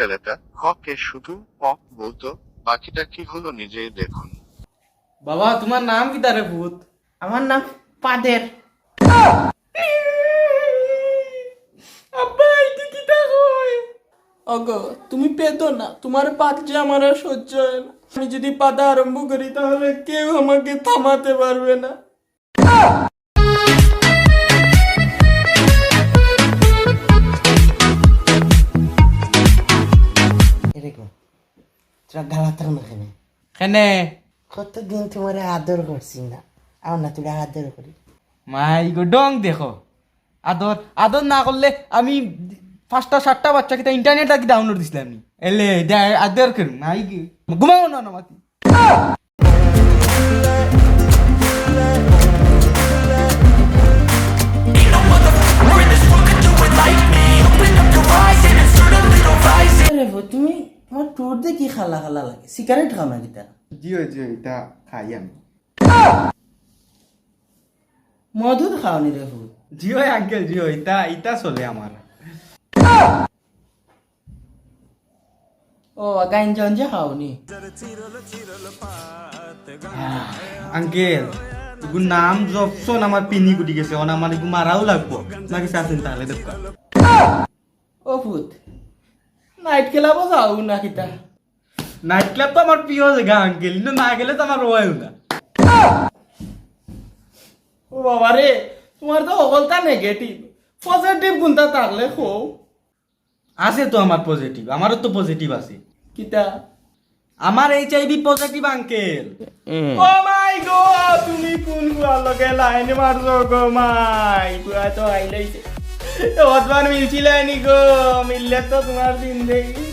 ছেলেটা হকে শুধু বলতো বাকিটা কি হলো নিজেই দেখুন। বাবা তোমার নাম কি তারে ভূত? আমার নাম পাদের। আব্বা এটা কি তা কয় অগো তুমি পেতো না। তোমার পাত যে আমার আর সহ্য হয় না। আমি যদি পাতা আরম্ভ করি তাহলে কেউ আমাকে থামাতে পারবে না। তোরা গালাতার না। কেন? কেনে কতদিন তোমার আদর করছি না। আমার না তোরা আদর করি। মাই গো ডং দেখো। আদর আদর না করলে আমি পাঁচটা সাতটা বাচ্চাকে ইন্টারনেট কি ডাউনলোড দিছিলাম এলে আদর করুন মাই কি ঘুমাও না না মাতি। তোমার টোর দিয়ে কি খালা খালা লাগে? সিগারেট খাও না কিতা জিও জিও এটা খাই আমি। মধু খাও নি রে ভূত জিও আঙ্কেল জিও ইটা ইটা চলে আমার। ও গাঞ্জা অঞ্জা খাও নি আঙ্কেল এগু নাম জবসন আমার পিনি গুটি গেছে। অন আমার এগু মারাও লাগবো। নাকি চাচ্ছেন তাহলে দেখা ও ভূত। নাইট খেলাবো যাও না কিতা? নাইট ক্লাব তো আমার প্রিয় জায়গা আঙ্কেল কিন্তু না গেলে তো আমার রোয়াইও না। ও বাবা রে তোমার তো অকলতা নেগেটিভ পজিটিভ গুণটা থাকলে খো আছে তো আমার পজিটিভ আমারও তো পজিটিভ আছে। কিতা? আমার H I V positive uncle ও মাই গো তুমি কোন গুয়ার লগে লাইন মারছো গো মাই গুয়া তো আইলাইছে অতবার মিলছিলে গো মিললে তো তোমার জিন্দেগি